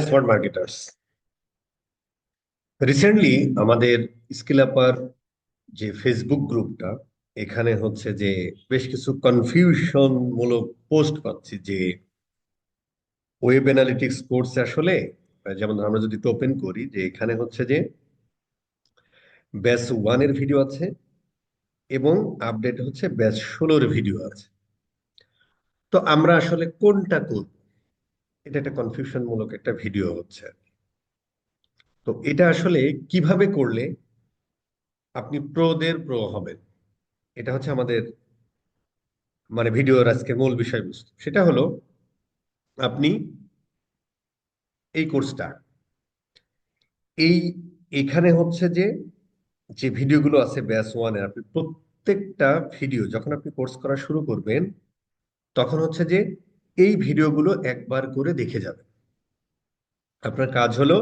Smart marketers recently আমাদের skill upper যে Facebook গ্রুপটা, এখানে হচ্ছে যে বেশ কিছু কনফিউশন মূলক পোস্ট পাচ্ছি যে ওয়েব অ্যানালিটিক্স কোর্স আসলে, যেমন আমরা যদি ওপেন করি, যে এখানে হচ্ছে যে ব্যাচ ওয়ানের ভিডিও আছে এবং আপডেট হচ্ছে ব্যাচ ষোলোর ভিডিও আছে। তো আমরা আসলে কোনটা করব? এটা একটা কনফিউশন মূলক একটা ভিডিও হচ্ছে। তো এটা আসলে কীভাবে করলে আপনি প্রোদের প্রো হবেন? এটা হচ্ছে আমাদের মানে ভিডিওর আজকের মূল বিষয়বস্তু। সেটা হলো আপনি এই কোর্সটা এই এখানে হচ্ছে যে যে ভিডিওগুলো আছে ব্যাস ওয়ানে আপনি প্রত্যেকটা ভিডিও যখন আপনি কোর্স করা শুরু করবেন, তখন হচ্ছে যে এই ভিডিওগুলো একবার করে দেখে যাবেন। আপনার কাজ হলো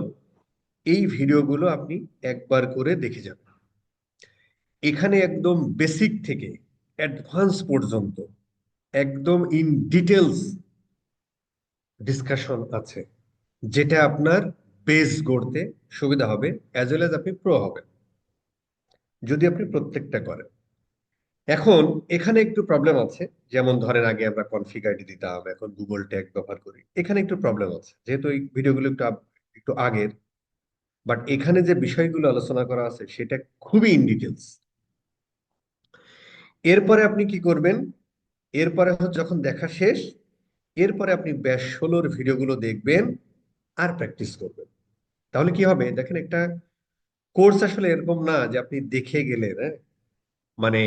এই ভিডিওগুলো আপনি একবার করে দেখে যাবেন। এখানে একদম বেসিক থেকে অ্যাডভান্স পর্যন্ত একদম ইন ডিটেলস ডিসকাশন আছে, যেটা আপনার বেস গড়তে সুবিধা হবে অ্যাজ ওয়েল অ্যাজ আপনি প্রো হবেন। যদি আপনি প্রত্যেকটা করেন। এখন এখানে একটু প্রবলেম আছে। যেমন ধরেন আগে আমরা কনফিগ আইডি দিতাম, এখন গুগল ট্যাগ ব্যবহার করি। এখানে একটু প্রবলেম আছে। যেহেতু এই ভিডিওগুলো একটু একটু আগের। বাট এখানে যে বিষয়গুলো আলোচনা করা আছে, সেটা খুবই ইন ডিটেলস এরপরে আপনি কি করবেন? এরপরে যখন দেখা শেষ, এরপরে আপনি ব্যাস ষোলোর ভিডিওগুলো দেখবেন আর প্র্যাকটিস করবেন। তাহলে কি হবে? দেখেন একটা কোর্স আসলে এরকম না যে আপনি দেখে গেলেন হ্যাঁ? মানে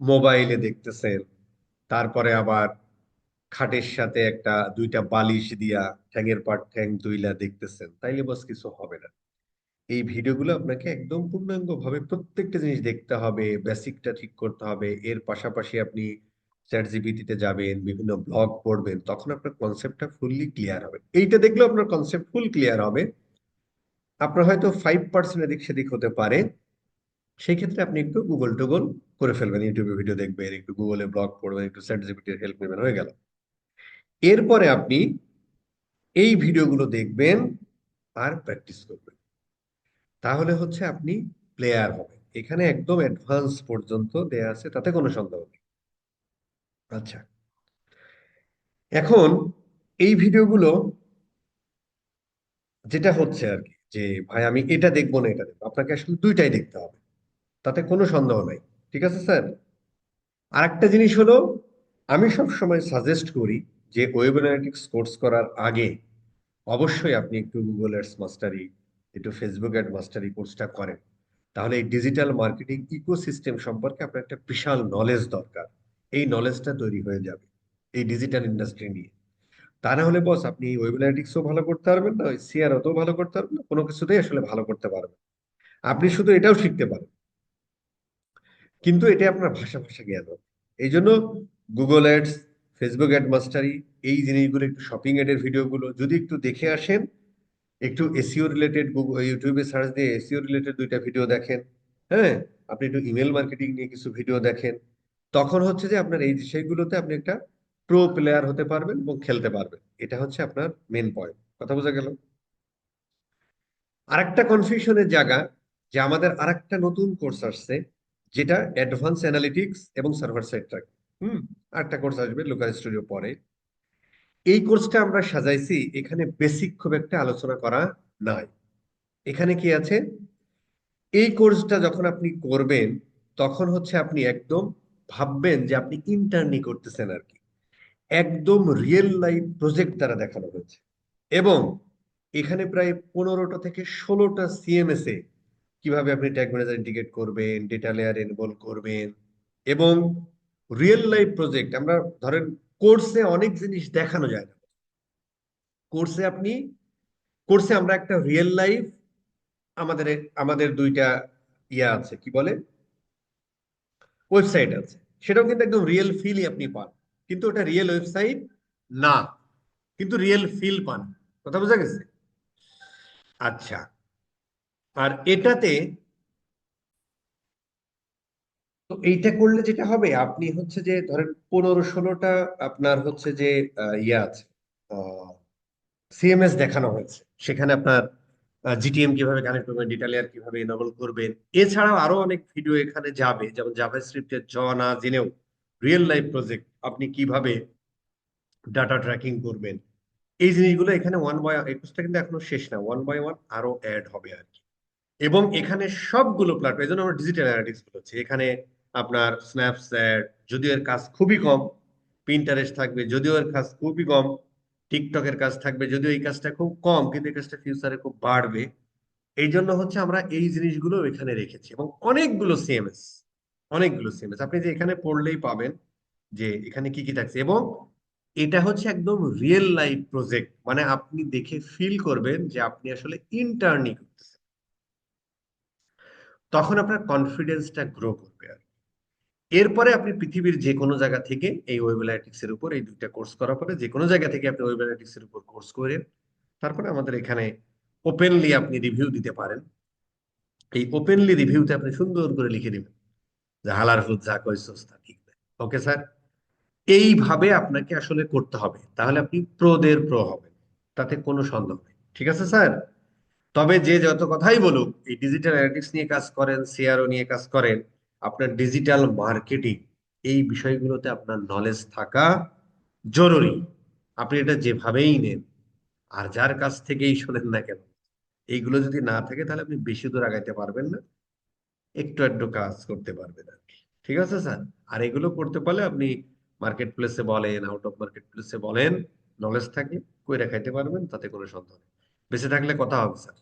মোবাইলে দেখতেছেন তারপরে আবার খাটের সাথে একটা, দুইটা বালিশ দিয়া ঠ্যাঙের পাট ঠ্যাং দুইলা দেখতেছেন। তাইলে বস কিছু হবে না। এই ভিডিওগুলো আপনাকে একদম পূর্ণাঙ্গ ভাবে প্রত্যেকটা জিনিস দেখতে হবে বেসিকটা ঠিক করতে হবে। এর পাশাপাশি আপনি চ্যাট জিপিটিতে যাবেন, বিভিন্ন ব্লগ পড়বেন, তখন আপনার কনসেপ্টটা ফুললি ক্লিয়ার হবে। এইটা দেখলেও আপনার কনসেপ্ট ফুল ক্লিয়ার হবে। আপনার হয়তো ফাইভ পার্সেন্ট এদিক সেদিক হতে পারে। সেই ক্ষেত্রে আপনি একটু গুগল টুগল করে ফেলবেন ইউটিউবে ভিডিও দেখবেন, একটু গুগলে ব্লগ পড়বেন, একটু চ্যাট হেল্প নেবেন, হয়ে গেল। এরপরে আপনি এই ভিডিওগুলো দেখবেন আর প্র্যাকটিস করবেন। তাহলে হচ্ছে আপনি প্লেয়ার হবেন। এখানে একদম অ্যাডভান্স পর্যন্ত দেয়া আছে, তাতে কোনো সন্দেহ নেই। আচ্ছা। এখন এই ভিডিওগুলো যেটা হচ্ছে আর কি, যে ভাই আমি এটা দেখব না, এটা দেখব। আপনাকে আসলে দুইটাই দেখতে হবে। তাতে কোনো সন্দেহ নাই। ঠিক আছে, স্যার? আরেকটা জিনিস হলো, আমি সব সময় সাজেস্ট করি যে ওয়েব অ্যানালিটিক্স কোর্স করার আগে অবশ্যই আপনি একটু গুগল অ্যাডস মাস্টারি একটু ফেসবুক অ্যাড মাস্টারি কোর্সটা করেন। তাহলে এই ডিজিটাল মার্কেটিং ইকোসিস্টেম সম্পর্কে আপনার একটা বিশাল নলেজ দরকার। এই নলেজটা তৈরি হয়ে যাবে এই ডিজিটাল ইন্ডাস্ট্রি নিয়ে। তা না হলে বস আপনি ওয়েব অ্যানালিটিক্সও ভালো করতে পারবেন না, ওই সিআরওতেও ভালো করতে পারবেন না, কোনো কিছুতেই আসলে ভালো করতে পারবেন আপনি শুধু এটাও শিখতে পারেন। কিন্তু এটা আপনার ভাষা ভাষা জ্ঞান এই জন্য গুগল অ্যাডস ফেসবুক অ্যাড মাস্টারি এই জিনিসগুলো একটু শপিং অ্যাডের ভিডিওগুলো যদি একটু দেখে আসেন, একটু এসিও রিলেটেড ইউটিউবে সার্চ দিয়ে এসিও রিলেটেড দুইটা ভিডিও দেখেন হ্যাঁ? আপনি একটু ইমেল মার্কেটিং নিয়ে কিছু ভিডিও দেখেন, তখন হচ্ছে যে আপনার এই বিষয়গুলোতে আপনি একটা প্রো প্লেয়ার হতে পারবেন এবং খেলতে পারবেন। এটা হচ্ছে আপনার মেন পয়েন্ট কথা বোঝা গেল? আরেকটা কনফিউশনের জায়গা যে আমাদের আরেকটা নতুন কোর্স আসছে যেটা অ্যাডভান্স অ্যানালিটিক্স এবং সার্ভার সাইড ট্র্যাক হুম, আরেকটা কোর্স আসবে লোকাল স্টুডিও পরে। এই কোর্সটা আমরা সাজাইছি, এখানে বেসিক খুব একটা আলোচনা করা নাই। এখানে কি আছে? এই কোর্সটা যখন আপনি করবেন, তখন হচ্ছে আপনি একদম ভাববেন যে আপনি ইন্টার্নি করতেছেন আর কি। একদম রিয়েল লাইফ প্রজেক্ট দ্বারা দেখানো হয়েছে। এবং এখানে প্রায় পনেরোটা থেকে ষোলোটা সিএমএস এ কীভাবে আপনি ট্যাগ ম্যানেজার ইন্টিগ্রেট করবেন ডেটা লেয়ার এনবল করবেন এবং রিয়েল লাইফ প্রজেক্ট আমরা ধরেন কোর্সে অনেক জিনিস দেখানো যায় না। কোর্সে আপনি কোর্সে আমরা একটা রিয়েল লাইফ আমাদের আমাদের দুইটা ইয়া আছে, কি বলে? ওয়েবসাইট আছে। সেটাও কিন্তু একদম রিয়েল ফিলই আপনি পান। কিন্তু ওটা রিয়েল ওয়েবসাইট না। কিন্তু রিয়েল ফিল পান। কথা বোঝা গেছে? আচ্ছা। আর এটাতে তো এইটা করলে যেটা হবে, আপনি হচ্ছে যে ধরেন পনেরো ষোলোটা আপনার হচ্ছে যে ইয়ে আছে সিএমএস দেখানো হয়েছে। সেখানে আপনার জিটিএম কীভাবে কানেক্ট করবেন ডেটা লেয়ার কীভাবে এনাবল করবেন। এছাড়াও আরও অনেক ভিডিও এখানে যাবে, যেমন জাভাস্ক্রিপ্টের জ না জেনেও রিয়েল লাইফ প্রজেক্ট আপনি কীভাবে ডাটা ট্র্যাকিং করবেন। এই জিনিসগুলো এখানে ওয়ান বাই একুশটা কিন্তু এখনও শেষ না ওয়ান বাই ওয়ান আরও অ্যাড হবে আর কি। এবং এখানে সবগুলো প্ল্যাটফর্ম এই জন্য আমরা ডিজিটাল অ্যানালিটিক্স বলছি এখানে আপনার স্ন্যাপচ্যাট যদিও এর কাজ খুবই কম পিন্টারেস্ট থাকবে, যদিও এর কাজ খুবই কম টিকটকের কাজ থাকবে, যদিও এই কাজটা খুব কম, কিন্তু এই কাজটা ফিউচারে খুব বাড়বে। এই জন্য হচ্ছে আমরা এই জিনিসগুলো এখানে রেখেছি এবং অনেকগুলো সিএমএস অনেকগুলো সিএমএস আপনি যে এখানে পড়লেই পাবেন যে এখানে কি কি থাকছে এবং এটা হচ্ছে একদম রিয়েল লাইফ প্রজেক্ট মানে আপনি দেখে ফিল করবেন যে আপনি আসলে ইন্টার্নি করতেছেন। তখন আপনার কনফিডেন্সটা গ্রো করবে আর। এরপরে আপনি পৃথিবীর যে কোনো জায়গা থেকে এই ওয়েব অ্যানালিটিক্স এর উপর এই দুইটা কোর্স করার পরে যে কোনো জায়গা থেকে আপনি ওয়েব অ্যানালিটিক্স এর উপর কোর্স করেন তারপরে আমাদের এখানে ওপেনলি আপনি রিভিউ দিতে পারেন। এই ওপেনলি রিভিউতে আপনি সুন্দর করে লিখে দিবেন যে হালার ফুদ যা কইছস তা ঠিক ওকে স্যার এইভাবে আপনাকে আসলে করতে হবে। তাহলে আপনি প্রোদের প্রো হবেন। তাতে কোনো সন্দেহ নেই। ঠিক আছে স্যার তবে যে যত কথাই বলুক, এই ডিজিটাল অ্যানালিটিক্স নিয়ে কাজ করেন সিআরও নিয়ে কাজ করেন, আপনার ডিজিটাল মার্কেটিং এই বিষয়গুলোতে আপনার নলেজ থাকা জরুরি। আপনি এটা যেভাবেই নেন, আর যার কাছ থেকেই শোনেন না কেন, এইগুলো যদি না থাকে, তাহলে আপনি বেশি দূর আগাইতে পারবেন না। একটু একটু কাজ করতে পারবেন আর কি। ঠিক আছে, স্যার? আর এগুলো করতে পারলে আপনি মার্কেট প্লেসে বলেন আউট অফ মার্কেট প্লেসে বলেন নলেজ থাকে কই খাইতে পারবেন, তাতে কোনো সন্দেহ নেই। বেঁচে থাকলে কথা হবে, স্যার।